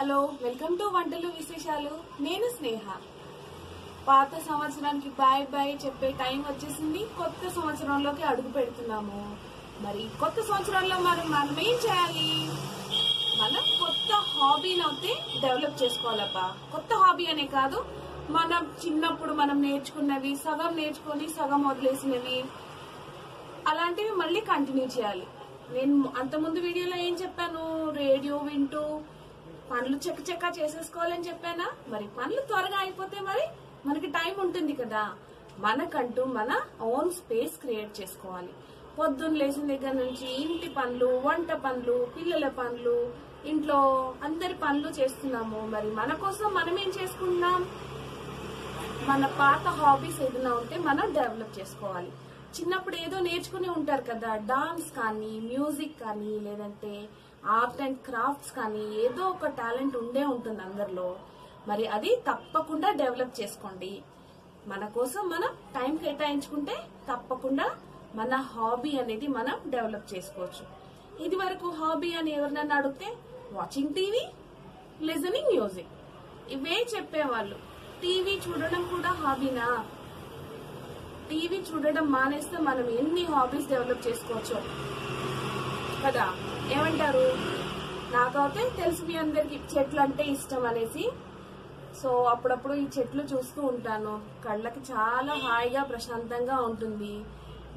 Hello welcome to వంటలు విశేషాలు. నేను స్నేహ. పాత సంవత్సరానికి బాయ్ బాయ్ చెప్పే టైం వచ్చేసింది. కొత్త సంవత్సరంలోకి అడుగు పెడుతున్నాము. మరి కొత్త సంవత్సరంలో మరి మనం ఏం చేయాలి? మనం కొత్త హాబీని అయితే డెవలప్ చేసుకోవాలబ్బా. కొత్త హాబీ అనే కాదు మనం చిన్నప్పుడు మనం నేర్చుకున్నవి సగం నేర్చుకొని సగం వదిలేసినవి అలాంటివి మళ్ళీ కంటిన్యూ చేయాలి. నేను అంతకుముందు వీడియోలో ఏం చెప్పాను? రేడియో వింటూ పనులు చెక్క చేసేసుకోవాలని చెప్పానా? మరి పనులు త్వరగా అయిపోతే మరి మనకి టైం ఉంటుంది కదా. మనకంటూ మన ఓన్ స్పేస్ క్రియేట్ చేసుకోవాలి. పొద్దున్న లేచిన దగ్గర నుంచి ఇంటి పనులు వంట పనులు పిల్లల పనులు ఇంట్లో అందరి పనులు చేస్తున్నాము. మరి మన కోసం మనం ఏం చేసుకుంటున్నాం? మన పాత హాబీస్ ఏదైనా ఉంటే మనం డెవలప్ చేసుకోవాలి. చిన్నప్పుడు ఏదో నేర్చుకుని ఉంటారు కదా డాన్స్ కానీ మ్యూజిక్ కానీ లేదంటే ఆర్ట్ అండ్ క్రాఫ్ట్స్ కానీ ఏదో ఒక టాలెంట్ ఉండే ఉంటుంది అందరిలో. మరి అది తప్పకుండా డెవలప్ చేసుకోండి. మన కోసం మనం టైం కేటాయించుకుంటే తప్పకుండా మన హాబీ అనేది మనం డెవలప్ చేసుకోవచ్చు. ఇది వరకు హాబీ అని ఎవరినన్నా అడిగితే వాచింగ్ టీవీ లిజనింగ్ మ్యూజిక్. ఇవే చెప్పేవాళ్ళు. టీవీ చూడడం కూడా హాబీనా? టీవీ చూడడం మానేస్తే మనం ఎన్ని హాబీస్ డెవలప్ చేసుకోవచ్చు? కదా? ఏమంటారు? నాకైతే తెలుసు మీ అందరికి చెట్లు అంటే ఇష్టం అనేసి. సో అప్పుడప్పుడు ఈ చెట్లు చూస్తూ ఉంటాను. కళ్ళకి చాలా హాయిగా ప్రశాంతంగా ఉంటుంది.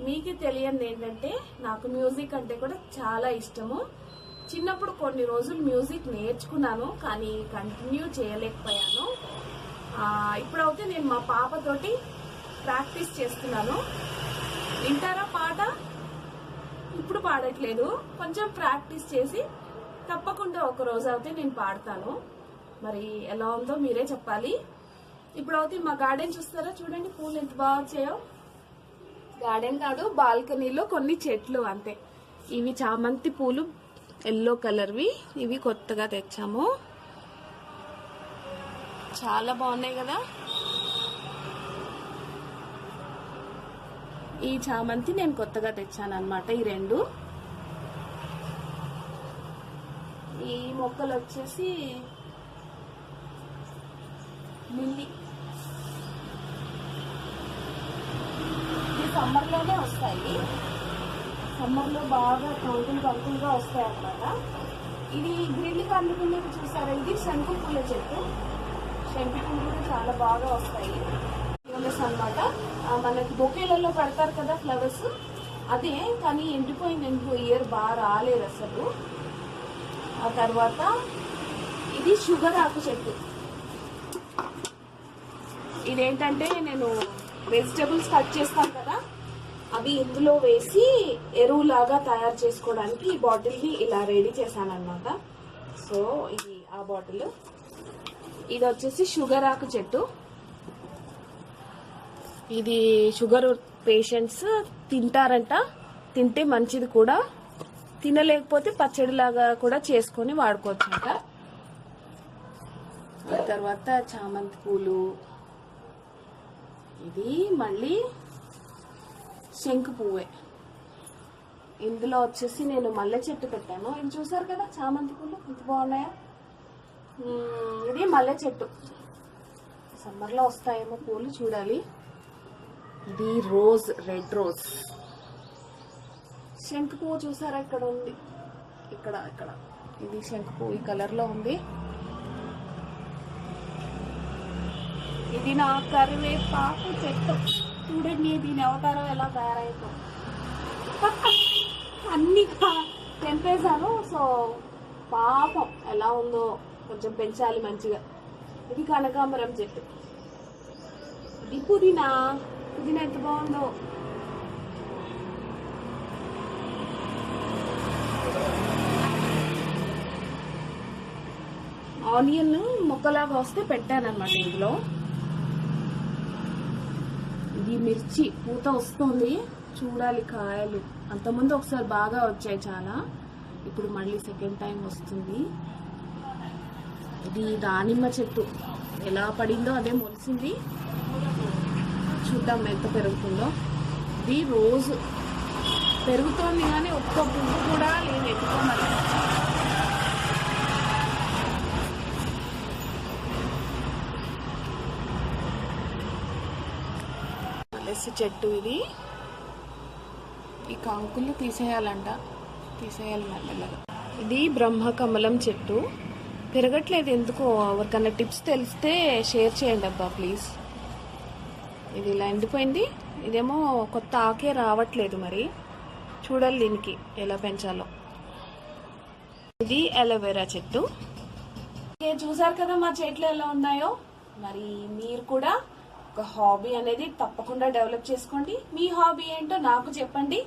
మీకు తెలియదు ఏంటంటే నాకు మ్యూజిక్ అంటే కూడా చాలా ఇష్టము. చిన్నప్పుడు కొన్ని రోజులు మ్యూజిక్ నేర్చుకున్నాను కానీ కంటిన్యూ చేయలేకపోయాను. ఇప్పుడైతే నేను మా పాపతోటి ప్రాక్టీస్ చేస్తున్నాను. వింటారా ఇప్పుడు పాడట్లేదు. కొంచెం ప్రాక్టీస్ చేసి తప్పకుండా ఒక రోజు అయితే నేను పాడతాను. మరి ఎలా ఉందో మీరే చెప్పాలి. ఇప్పుడు అయితే మా గార్డెన్ చూస్తారా? చూడండి పూలు ఎంత బాగా వచ్చాయో. గార్డెన్ కాదు బాల్కనీలో కొన్ని చెట్లు అంతే. ఇవి చామంతి పూలు ఎల్లో కలర్వి. ఇవి కొత్తగా తెచ్చాము. చాలా బాగున్నాయి కదా. ఈ చామంతి నేను కొత్తగా తెచ్చాను అనమాట ఈ రెండు. ఈ మొక్కలు వచ్చేసి లిల్లీ ఇది సమ్మర్లోనే వస్తాయి. సమ్మర్లో బాగా కంకులు కంకులుగా వస్తాయి అన్నమాట ఇది గ్రిల్ కందుకునేది చూసారా? ఇది శంకు పూల చెట్టు. శంకు పూలు కూడా చాలా బాగా వస్తాయి. ఫ్లవర్స్ అనమాట మనకి బొకేలలో పెడతారు కదా ఫ్లవర్స్. అదే కానీ ఎండిపోయింది ఎందుకు ఇయర్ బాగా రాలేదు అసలు. ఆ తర్వాత ఇది షుగర్ ఆకు చెట్టు ఇదేంటంటే నేను వెజిటబుల్స్ కట్ చేస్తాను కదా అవి ఇందులో వేసి ఎరువులాగా తయారు చేసుకోవడానికి ఈ బాటిల్ని ఇలా రెడీ చేశాను అనమాట సో ఇది ఆ బాటిల్. ఇది వచ్చేసి షుగర్ ఆకు చెట్టు ఇది షుగర్ పేషెంట్స్ తింటారంట. తింటే మంచిది కూడా. తినలేకపోతే పచ్చడిలాగా కూడా చేసుకొని వాడుకోవచ్చు అంట తర్వాత చామంతి పూలు ఇది మళ్ళీ శంకు పువ్వే ఇందులో వచ్చేసి నేను మల్లె చెట్టు పెట్టాను. ఇది చూసారు కదా చామంతి పూలు ఇంత బాగున్నాయా? ఇది మల్లె చెట్టు. సమ్మర్లో వస్తాయేమో పూలు చూడాలి. ఇది రోజ్ రెడ్ రోజ్. శంకు పువ్వు చూసారా? ఇక్కడ ఉంది. ఇక్కడ ఇక్కడ. ఇది శంకు పువ్వు ఈ కలర్లో ఉంది. ఇది నా కరివేపాకు చెట్టు. చూడండి దీని అవతారం ఎలా తయారైందో. అన్ని తెంపేశాను సో పాపం ఎలా ఉందో కొంచెం పెంచాలి మంచిగా. ఇది కనకాంబరం చెట్టు. ఇది పుదీనా. పుదీనా ఎంత బాగుందో ఆనియన్ మొక్కలాగా వస్తే పెట్టానమాట ఇందులో. ఇది మిర్చి పూత వస్తుంది. చూడాలి కాయలు. అంతకుముందు ఒకసారి బాగా వచ్చాయి చాలా. ఇప్పుడు మళ్ళీ సెకండ్ టైం వస్తుంది. ఇది దానిమ్మ చెట్టు. ఎలా పడిందో అదే మొలిసింది. చూద్దాం ఎంత పెరుగుతుందో. ఇది రోజు పెరుగుతోంది కానీ ఒక్క పువ్వు కూడా నేను ఎత్తుకోమని చెట్టు ఇది. ఈ కంకులు తీసేయాలంట. తీసేయాలి మెల్లగా. ఇది బ్రహ్మకమలం చెట్టు. పెరగట్లేదు ఎందుకో? ఎవరికన్నా టిప్స్ తెలిస్తే షేర్ చేయండి అబ్బా ప్లీజ్. ఇది ఇలా ఎండిపోయింది. ఇదేమో కొత్త ఆకే రావట్లేదు మరి. చూడాలి దీనికి ఎలా పెంచాలో. ఇది అలోవెరా చెట్టు. చూసారు కదా మా చెట్లు ఎలా ఉన్నాయో? మరి మీరు కూడా ఒక హాబీ అనేది తప్పకుండా డెవలప్ చేసుకోండి. మీ హాబీ ఏంటో నాకు చెప్పండి.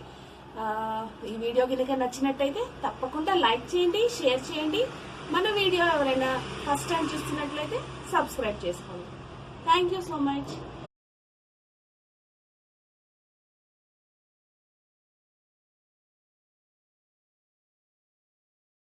ఈ వీడియో కనుక నచ్చినట్టయితే తప్పకుండా లైక్ చేయండి షేర్ చేయండి. మన వీడియో ఎవరైనా ఫస్ట్ టైం చూస్తున్నట్లయితే సబ్స్క్రైబ్ చేసుకోండి. Thank you so much